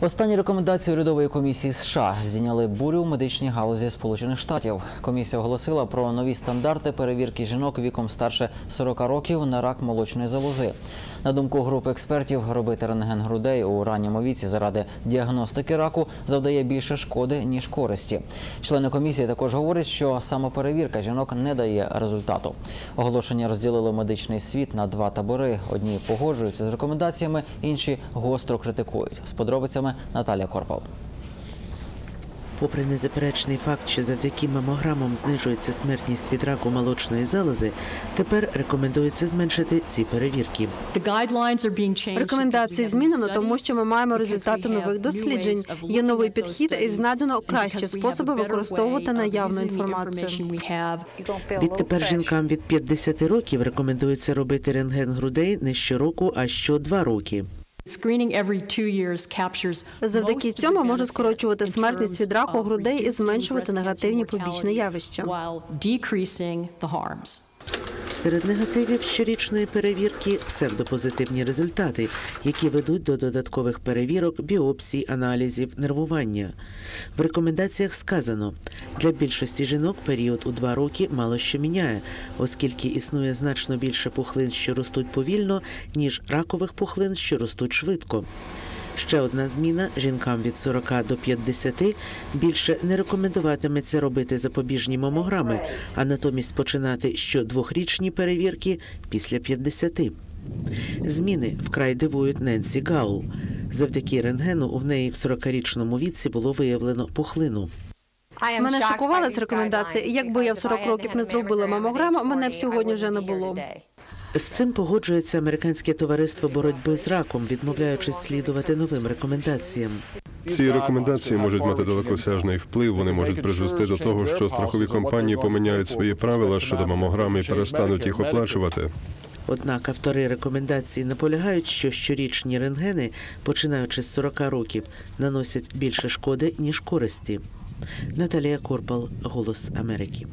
Останні рекомендації урядової комісії США здійняли бурю в медичній галузі Сполучених Штатів. Комісія оголосила про нові стандарти перевірки жінок віком старше 40 років на рак молочної залози. На думку групи експертів, робити рентген грудей у ранньому віці заради діагностики раку завдає більше шкоди ніж користі. Члени комісії також говорять, що самоперевірка жінок не дає результату. Оголошення розділило медичний світ на два табори. Одні погоджуються з рекомендаціями, інші гостро критикують. З подробицями Наталія Корпал. Попри незаперечний факт, що завдяки мамограмам знижується смертність від раку молочної залози, тепер рекомендується зменшити ці перевірки. Рекомендації змінено, тому що ми маємо результати нових досліджень. Є новий підхід і знайдено кращі способи використовувати наявну інформацію. Відтепер жінкам від 50 років рекомендується робити рентген грудей не щороку, а що два роки. Завдяки цьому може скорочувати смертність від раку грудей і зменшувати негативні побічні явища. Серед негативів щорічної перевірки псевдопозитивні результати, які ведуть до додаткових перевірок, біопсій, аналізів, нервування. В рекомендаціях сказано, для більшості жінок період у два роки мало що міняє, оскільки існує значно більше пухлин, що ростуть повільно, ніж ракових пухлин, що ростуть швидко. Ще одна зміна жінкам від 40 до 50 більше не рекомендуватиметься робити запобіжні мамограми, а натомість починати щодвохрічні перевірки після 50. Зміни вкрай дивують Ненсі Гаул. Завдяки рентгену у неї в 40-річному віці було виявлено пухлину. Мене шокували з рекомендації. Якби я в 40 років не зробила мамограму, мене б сьогодні вже не було. З цим погоджується американське товариство боротьби з раком, відмовляючись слідувати новим рекомендаціям. Ці рекомендації можуть мати далекосяжний вплив. Вони можуть призвести до того, що страхові компанії поміняють свої правила щодо мамограм і перестануть їх оплачувати. Однак автори рекомендацій наполягають, що щорічні рентгени, починаючи з 40 років, наносять більше шкоди ніж користі. Наталія Корпал, Голос Америки.